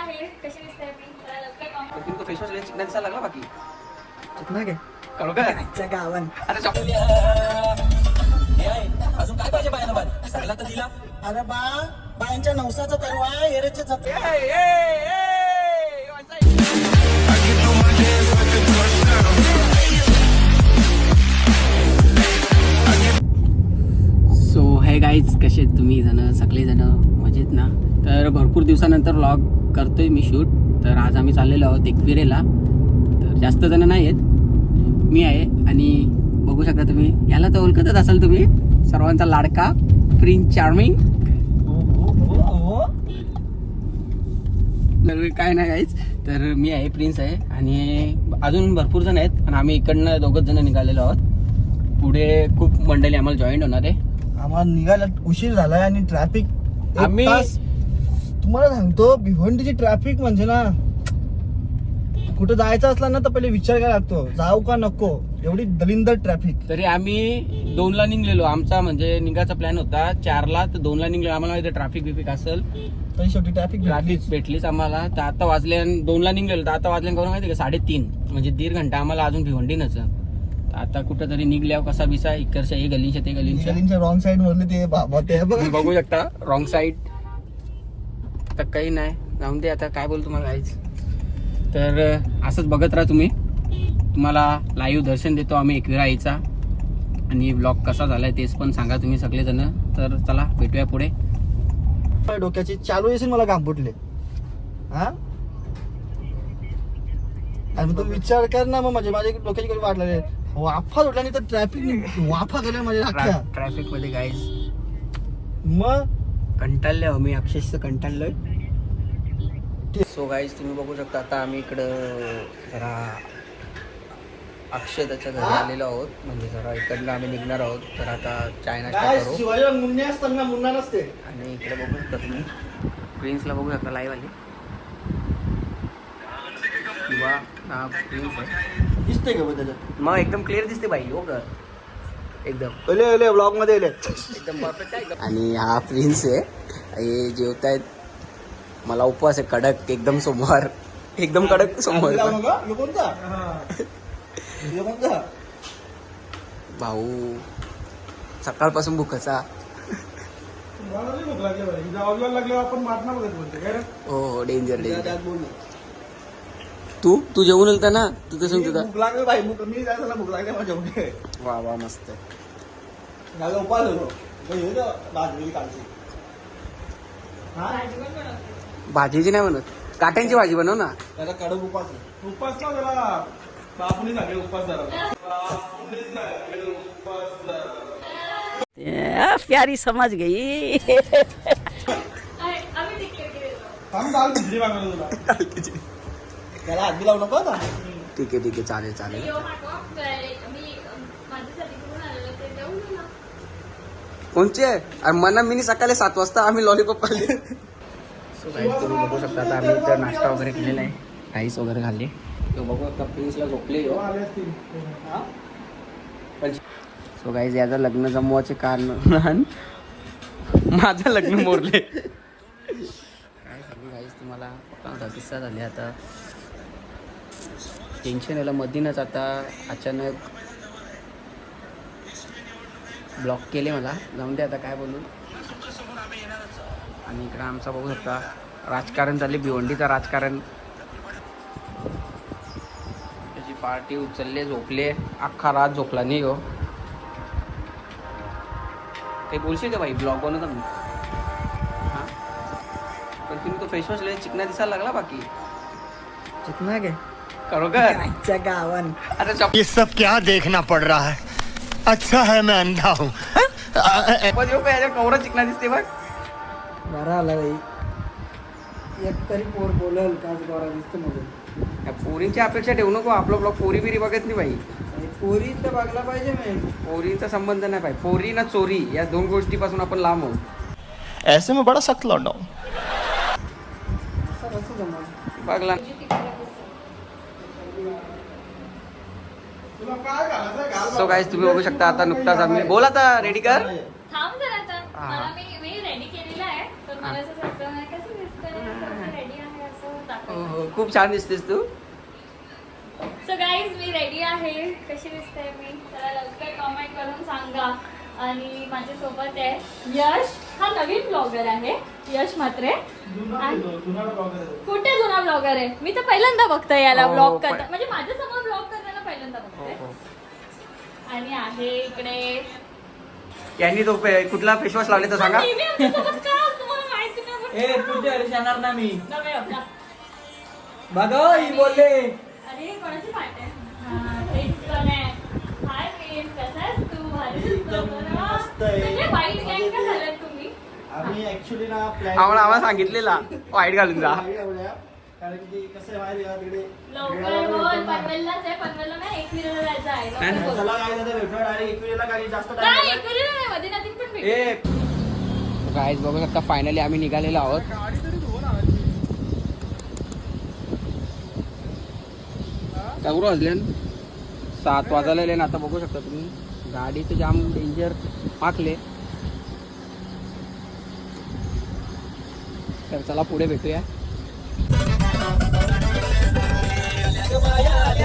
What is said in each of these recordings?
आहे. कशी दिसते मी जरा लवकर comment तुमचं फेस वॉश चिकना दिसायला लागला बाकी. चिकना काय कळू काय? आजच्या गावन. अरे चॉकलेट अजून काय पाहिजे बाया बाय सगळा तर दिला. अरे बा बायांच्या नवसाचा तरवा एरेचे जाते सो हे गाईज कसे आहेत तुम्ही जण? सगळे जण मजेत ना? तर भरपूर दिवसानंतर व्लॉग करतोय मी शूट. तर आज आम्ही चाललेलो आहोत एकविरेला. तर जास्त जण नाही आहेत मी आहे आणि बघू शकता तुम्ही याला तर ओळखतच असाल तुम्ही सर्वांचा लाडका प्रिन्स चार्मिंग. तर काय नाही गाईच तर मी आहे प्रिन्स आहे आणि अजून भरपूर जण आहेत पण आम्ही इकडनं दोघंच जण निघालेलो आहोत. पुढे खूप मंडळी आम्हाला जॉईन होणार आहे. आम्हाला निघायला उशीर झालाय आणि ट्रॅफिक आम्ही- तुम्हाला सांगतो भिवंडीची ट्रॅफिक म्हणजे ना कुठं जायचं असलं ना तर पहिले विचार करायला लागतो. जाऊ का नको? एवढी दलिंदर ट्रॅफिक तरी आम्ही दोनला निघलेलो. आमचा म्हणजे निघायचा प्लॅन होता. चारला तर दोनला निघलेलो. आम्हाला माहिती ट्रॅफिक बिफिक असेल. तरी शेवटी ट्रॅफिक ट्रॅफिक भेटलीच आम्हाला. तर आता वाजले आणि दोनला निघलेलो. तर आता वाजले करून माहिती का? साडेतीन. म्हणजे दीड घंटा. आम्हाला अजून भिवंडी नच आता कुठं तरी निघल्यावर कसा बिसा? इकडच्या हे गलीच्या ते गलीच्या रॉंग साइड मधले ते बघू शकता. रॉंग साईड तर काही नाही. जाऊन दे आता काय बोल तुम्हाला काहीच. तर असंच बघत राहा तुम्ही. तुम्हाला लाईव्ह दर्शन देतो आम्ही एकविरा आईचा. आणि ब्लॉग कसा झालाय तेच पण सांगा तुम्ही सगळेजण. तर चला भेटूया पुढे. डोक्याची चालू येशील मला घाम फुटले हा? आणि तू विचार कर ना मग म्हणजे माझ्या डोक्याची कधी वाटलेले वाफा सुटल्याने तर ट्रॅफिक वाफा गेल्या माझ्या अख्ख्या. ट्रॅफिकमध्ये गाईज मग? कंटाळले मी अक्षरशः कंटाळलोय. सो गाईज तुम्ही बघू शकता आता आम्ही इकडं जरा अक्षताच्या घरी आलेलो आहोत. म्हणजे जरा इकडनं आम्ही निघणार आहोत. तर आता चाय नाश्ता काय करू. शिवाजीला मुन्ने असतात ना मुन्ना नसते आणि इकडे बघू शकता तुम्ही. प्रिन्सला बघू शकता लाईव्ह आली. किंवा हा प्रिन्स आहे. दिसते का त्याच्यात? मग एकदम क्लिअर दिसते बाई हो कर एकदम. ब्लॉगमध्ये एकदम परफेक्ट आहे. आणि हा प्रिन्स आहे. हे जेवतायत मला उपवास आहे कडक एकदम सोमवार. एकदम कडक सोमवार. हे. हे भाऊ सकाळपासून भुकाचा हो हो डेंजर डेंजर बोल ना. तू? तू जेवून येईल ना? तू माझ्या जेवणे वा वा मस्त. झालं उपास होतो. हे हा भाजीची नाही म्हणत. काट्यांची भाजी बनव ना. त्याचा कडक उपास आहे. उपास ना त्याला बापूने सांगेल उपास जरा. प्यारी समझ गई. थांब काल मागवलं तुला. त्याला लावू नको आता. ठीक आहे ठीक आहे. चालेल चालेल. ना. कोणचे? अरे मना मिनी सकाळी सात वाजता आम्ही लॉलीपॉप खाल्ले. सो गाईस तुम्ही बघू शकता आता आम्ही इथं नाश्ता वगैरे केलेला आहे. राईस वगैरे खाल्ले. तो बघू शकता प्रिन्सला झोपले हो? सो गाईज याचं लग्न जमवायचे कारण माझं लग्न मोरले. काय सांगू गाईज तुम्हाला पप्पा किस्सा झाले आता. टेन्शन याला मधीनच आता अचानक ब्लॉक केले मला. जाऊन दे आता काय बोलू. आणि इकडं आमचा बघू शकता राजकारण झाले भिवंडीचं राजकारण. त्याची पार्टी उचलले झोपले. अख्खा रात झोपला नाही हो. काही बोलशील का भाई? ब्लॉग बनवता मी. हां? पण तुम्ही तो फेस वॉश चिकना दिसायला लागला बाकी. चिकना काय खरोखर? आजच्या गावन. अरे ये सब क्या देखना पड़ रहा है? अच्छा है मैं अंधा हूँ। येऊ का याच्या कवरा चिकना दिसते बघ. बरा आला बाई. एक तरी पोर बोलल काच गोरा दिसतो मग या पोरींची अपेक्षा ठेवू नको आपला ब्लॉग पोरी बिरी बघत नाही बाई. पोरी तर बघला पाहिजे मी पोरीचा संबंध नाही पाहिजे पोरी ना चोरी या दोन गोष्टीपासून आपण लांब आहोत. ऐसे में बड़ा सख्त लौंडा हूँ। बघला. सो गाईज तुम्ही बघू शकता आता नुकताच आम्ही बोल आता रेडी कर थांब जरा आता. हा. मला मी मी रेडी केलेलं आहे तर मला असं वाटतं नाही कसं दिसतंय असं रेडी आहे असं हो हो खूप छान दिसतेस तू. सो गाईज मी रेडी आहे. कशी दिसते मी? चला लवकर कॉमेंट करून सांगा. आणि माझ्यासोबत आहे यश. हा नवीन ब्लॉगर आहे. यश आहे. कुठे जुना ब्लॉगर आहे? मी तर पहिल्यांदा बघते याला हो, ब्लॉग पण- करता म्हणजे माझ्यासमोर ब्लॉग करताना पहिल्यांदा हो बघते. हो. आणि आहे इकडे यांनी तो कुठला फेस वॉश लावले तर सांगा. नेहमी आमच्यासोबत का? असतं मला माहिती नाही येणार ना मी. नव्हे आपला. बघा ही बोलले. अरे कोणाची पार्टी हा? आम्ही ऍक्च्युली ना प्लॅन आम्हाला आम्हाला सांगितलेला. वाईट घालून जा. कारण की कसं आहे माहिती तिकडे. चला काय झालं भेटणार आणि एकविरेला काही जास्त नाही, टाइम एकविराला नाही, मध्यरात्री पण भेटू. ए गाईज बघू शकता फायनली आम्ही निघालेलो आहोत. तेवढं वाजले सात वाजायला ना आता बघू शकता तुम्ही गाडीचं जाम डेंजर पाकले तर चला पुढे भेटूया. अरे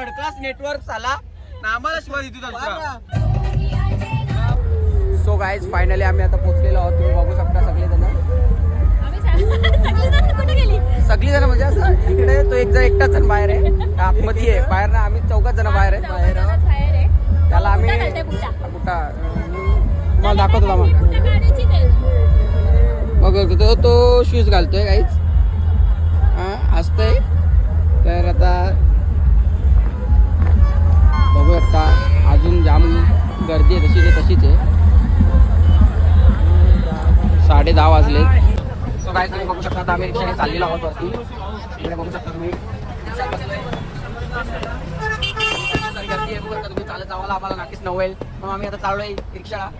नेटवर्क नेटवर्क ना आम्हाला शिवाय देतो सो गाईज फायनली आम्ही आता पोहोचलेलो आहोत. तुम्ही बघू शकता सगळे जण सगळी जण कुठे गेली? सगळी जण म्हणजे असं इकडे तो एक जण एकटाच जण बाहेर आहे. आतमध्ये आहे. बाहेर ना आम्ही चौकात जण बाहेर आहे. बाहेर. त्याला आम्ही. कुठं? मला दाखवतो मग मग तो तो शूज घालतोय काहीच हा असतंय. तर आता बघू आता अजून जाम गर्दी आहे तशीच आहे तशीच आहे. साडे दहा वाजले. सो काय तुम्ही बघू शकता आम्ही रिक्षाने चाललेलो आहोत वरती. इकडे बघू शकता तुम्ही. गर्दी आहे बघू शकता तुम्ही. चालत जावाला आम्हाला नक्कीच नवेल. मग आम्ही आता चाललोय रिक्षाला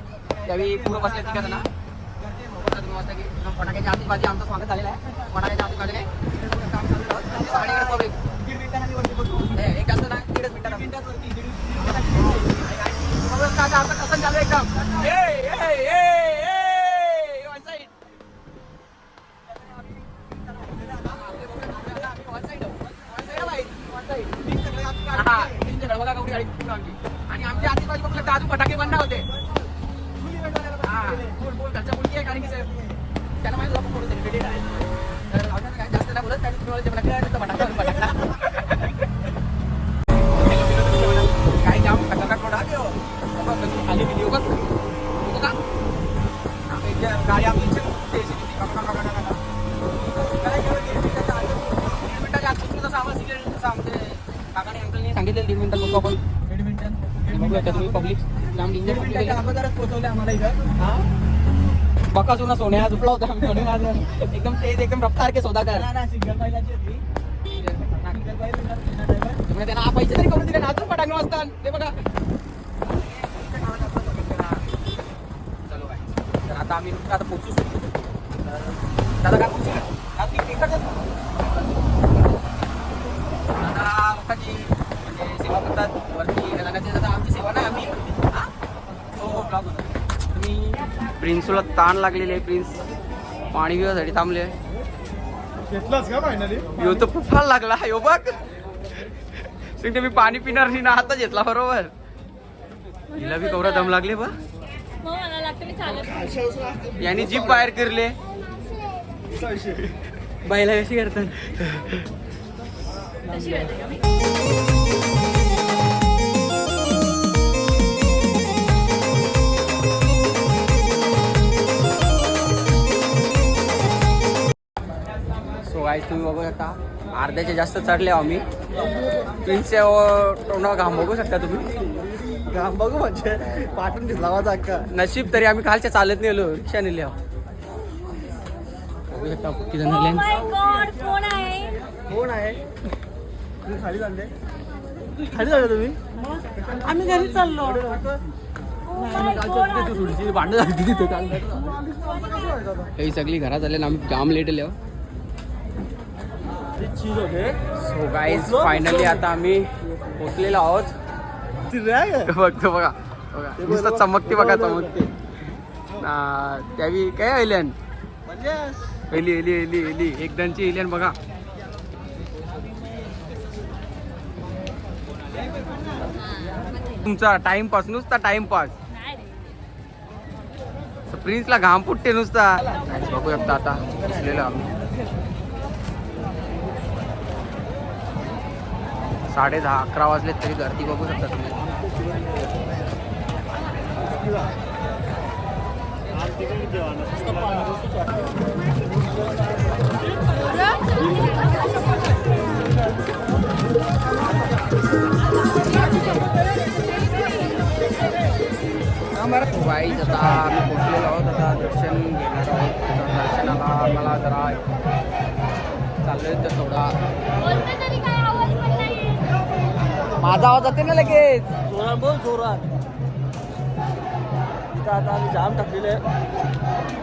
त्यावेळी पुढं बसले तिकडे ना तुम्ही की फटाक्याच्या आतिषबाजी आमचं स्वागत झालेलं आहे. फटाक्याच्या एक जास्त नाही दीडच मिनिटात आता कसं एकदम? ए, हो. आणि आमच्या आजूबाजू बघलं तर अजून फटाके बंद होते. हा, बोल, बोल, मुलगी आहे कारण की सांगितलं दीड मिनिटात पोहोचू आपण दीड मिनिटात बघू आता तुम्ही पब्लिक लांब डेंजर पब्लिक अगोदरच पोहोचवले आम्हाला इथं बका जुना सोन्या झुपला होता सोने. एकदम तेज एकदम रफ्तार के सौदा कर त्यांना पैसे तरी करून दिले ना अजून पटांगण वाजतात ते बघा. चलो बाय तर आता आम्ही आता पोहोचू शकतो. दादा काय पोहोचू का? प्रिन्सला ताण लागलेली आहे प्रिन्स. पाणी पिण्यासाठी थांबले घेतलाच का फायनली यो तर खूप फार लागला. यो बघ. सांगते मी पाणी पिणार नाही ना आता घेतला बरोबर. हिला बी कवरा दम लागले बा. नाही. यांनी जीप बाहेर करले. बायला कशी करतात? गाईज तुम्ही बघू शकता. अर्ध्याचे जास्त चढले आहो आम्ही प्रिन्सच्या तोंडावर घाम बघू शकता तुम्ही. घाम बघू म्हणजे पाठून घेतला माझा अक्का नशीब तरी आम्ही खालच्या चालत नेलो रिक्षा नेली आहो. बघू शकता किती जण Oh आले God, कोण आहे? कोण आहे? तुम्ही खाली चालले. खाली चालले तुम्ही? आम्ही घरी चाललो. Oh भांडण झाली तिथे काही सगळी घरात आले ना आम्ही जाम लेट आले सो गाईज फायनली आता आम्ही पोचलेलो आहोत. बघतो बघा बघा. नुसतं चमकते बघा चमकते. त्यावी काय एलियन एली एली एली एली एकदांची एलियन बघा. तुमचा टाइमपास नुसता टाइमपास. प्रिन्सला घाम फुटते नुसता. बघू शकता आता. बसलेलो आम्ही. साडे दहा अकरा वाजले तरी गर्दी बघू शकता तुम्ही. वाईज आता आम्ही पोचलेलो आहोत आता दर्शन घेणार आहोत. दर्शनाला आम्हाला जरा चाललं तर थोडा. माझा आवाज जाते ना लगेच जोरात बोल जोरात इथं आता आम्ही जाम टाकलेले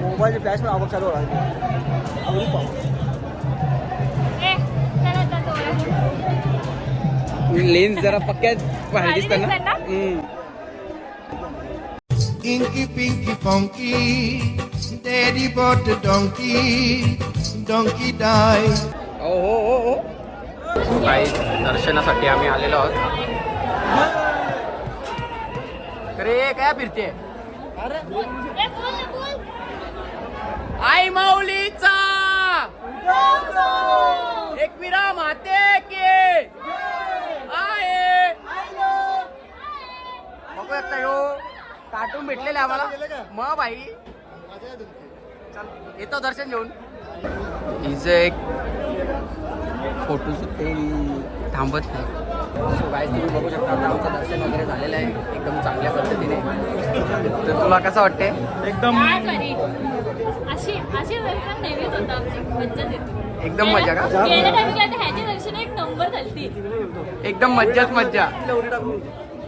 मोबाईलचे फ्लॅश पण आवक चालू होणार आता जोरात. लेन्स जरा पक्क्यात बाहेर भारी दिसतात ना दिसतात ना? हम्म. Inky Pinky Funky, Daddy bought the donkey, donkey died. हो हो हो काही दर्शनासाठी आम्ही आलेलो आहोत. अरे काय फिरते. आई माऊलीचा! एकविरा माते के! आहे. बघू शकता यो कार्टून भेटलेले आम्हाला. मग भाई. चल येतो दर्शन घेऊन. हिचं एक फोटो ते थांबत नाही. सो काय तुम्ही बघू शकता आता आमचं दर्शन वगैरे झालेलं आहे एकदम चांगल्या पद्धतीने. तर तुला कसं वाटते एकदम काय भारी. अशी अशी दर्शन नेहमीच होतं आमची मज्जाच येते. एकदम मजा का? गेल्या टाइमला आता ह्याची दर्शन एक नंबर झालती. एकदम मज्जाच मज्जा.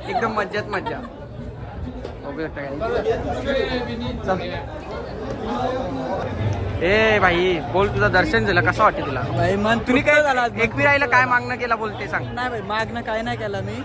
एकदम मज्जाच मज्जा. बघू शकता काय चल. ए भाई बोल तुझं दर्शन झालं कसं वाटते तुला? भाई मन तुम्ही काय झाला एकविराईला काय मागणं केला बोलते सांग. नाही भाई मागणं काय नाही केला मी.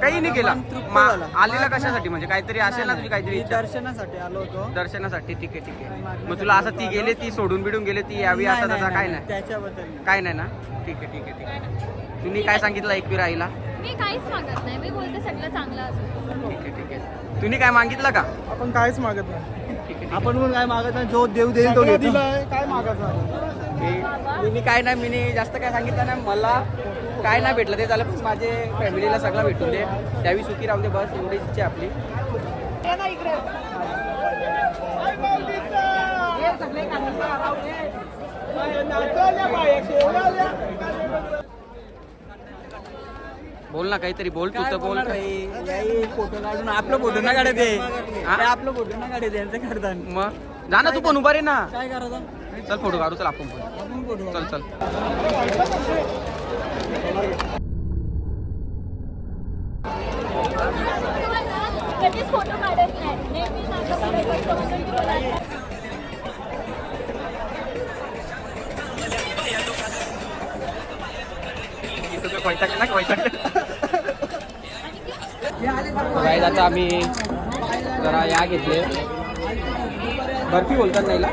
काही नाही केला. मन तृप्त मा- झालं. आलेला मागणं- कशासाठी? म्हणजे काहीतरी असेल ना तुझी काहीतरी मी इच्छा. दर्शनासाठी आलो होतो. दर्शनासाठी ठीक आहे ठीक आहे. मग तुला असं ती गेले ती सोडून बिडून गेले ती यावी नाही, असं नाही, तसं काय नाही, नाही. त्याच्याबद्दल नाही. काय नाही ना? ठीक आहे ठीक आहे ठीक आहे. तुम्ही काय सांगितलं एकवीर आईला मी काहीच मागत नाही. मी बोलते सगळं चांगलं असं. ठीक आहे ठीक आहे. तुम्ही काय मागितलं का? आपण काहीच मागत नाही. ठीक आहे आपण पण काय मागत नाही. जो देव देईल तो सगळं घेतो दिलंय काय मागायचं मी मी काय नाही मी जास्त काय सांगितलं नाही. मला काय नाही भेटलं. ते झालं पण माझे फॅमिलीला सगळं भेटून दे. त्यावी सुखी राहू दे बस. एवढीच इच्छा आहे आपली. बोल ना काहीतरी बोल तू तर बोल. फोटो काढून आपलं फोटो ना काढत आहे. आपलं फोटो ना काढत यांचं काढतात. मग? जा ना तू पण उभा रे ना. काय करायचं चल फोटो काढू चल आपण पण. आपण फोटो चल चल. कधीच फोटो काढत नाही नेहमी माझा पुढे फोटो म्हणून बोलायला. गाईज आता आम्ही जरा या घेतले. बर्फी बोलतात नाहीला.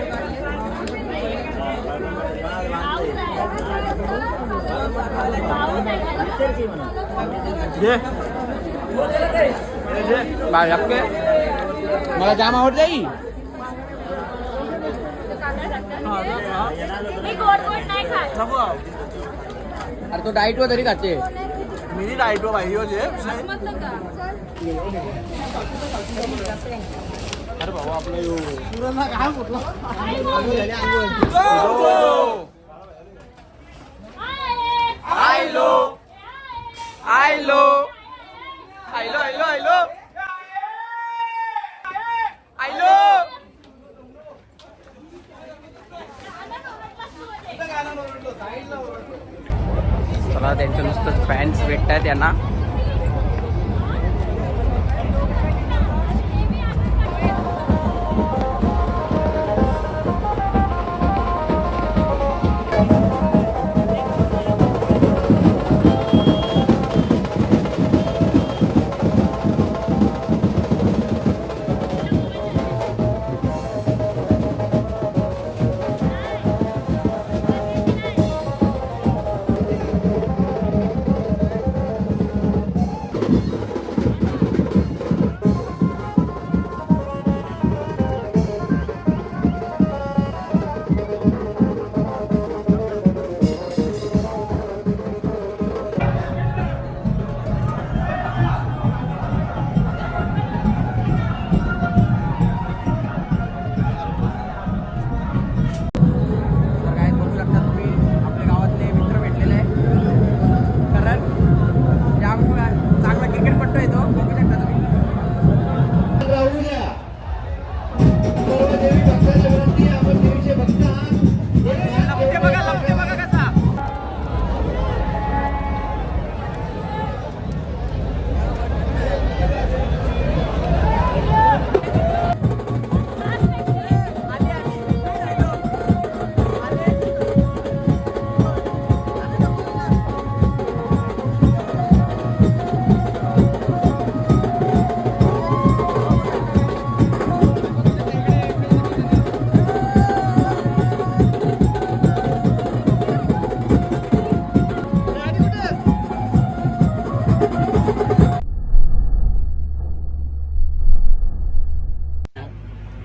बाय आपके मला जाम आवडते आई. मी गोड गोड नाही अरे तो डाईट वर तरी खाते. मिनी डाईट वर पाहिजे होते अरे भाऊ आपला काय झाली, आंघोळ. आयलो. आयलो. आयलो आयलो आयलो. आयलो. चला त्यांचं नुसतं फॅन्स भेटत आहेत त्यांना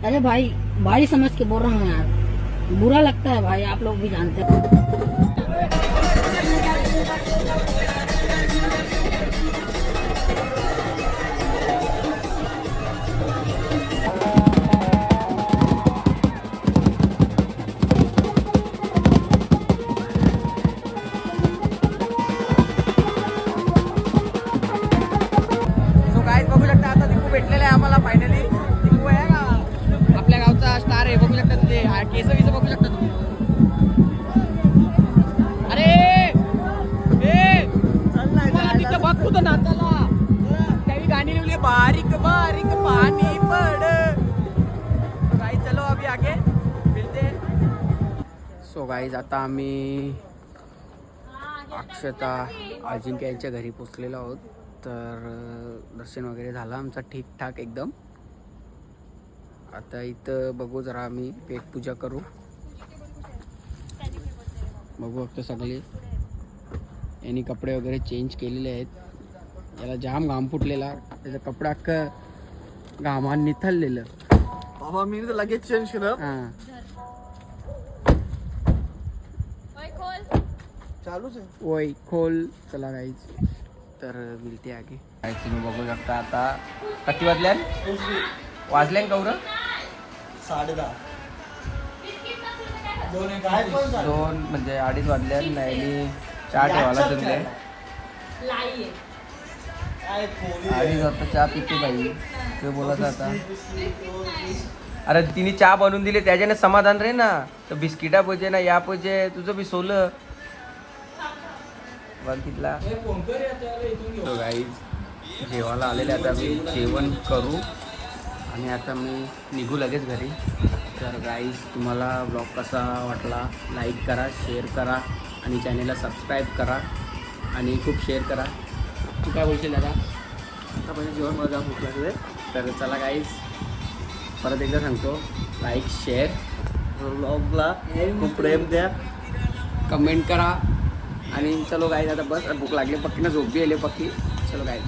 अरे भाई भाई समझ के बोल रहा हूँ यार। बुरा लगता है भाई आप लोग भी जानते हैं। सो गाईज आता आम्ही अक्षता अजिंक्य यांच्या घरी पोचलेलो आहोत. तर दर्शन वगैरे झालं आमचं ठीकठाक एकदम. आता इथं बघू जरा आम्ही पेटपूजा करू. बघू फक्त सगळे. यांनी कपडे वगैरे चेंज केलेले आहेत. याला जाम घाम फुटलेला. त्याचं कपडा अख्खं घामान निथललेलं बाबा मी तर लगेच चेंज केलं हां ओय, खोल. चालूच आहे. ओय खोल चला गाईच तर मिळते आगे. तुम्ही बघू शकता आता. किती वाजल्यान वाजल्यान कौर साडे दहा दोन म्हणजे अडीच वाजल्यान नाही चहा ठेवायला पोरी अडीच वाजता चहा पिते बाई. ते बोलत आता अरे तिने चहा बनवून दिली त्याच्याने समाधान रे ना. तर बिस्किटा पाहिजे ना या पाहिजे तुझं बी सोलं. बघितला गाईज जेवायला आलेले आता मी जेवण करू. आणि आता मी निघू लगेच घरी. तर गाईज तुम्हाला ब्लॉग कसा वाटला? लाईक करा शेअर करा आणि चॅनेलला सबस्क्राईब करा आणि खूप शेअर करा. तू काय बोलशील दादा? आता पहिले जेवण मला भूक लागले तर चला गाईज परत एकदा सांगतो. लाईक शेअर ब्लॉगला खूप प्रेम द्या. कमेंट करा. आणि चलो गाईज आता बस भूक लागली. पक्कीनं झोप झोपी आली पक्की. चलो गाईज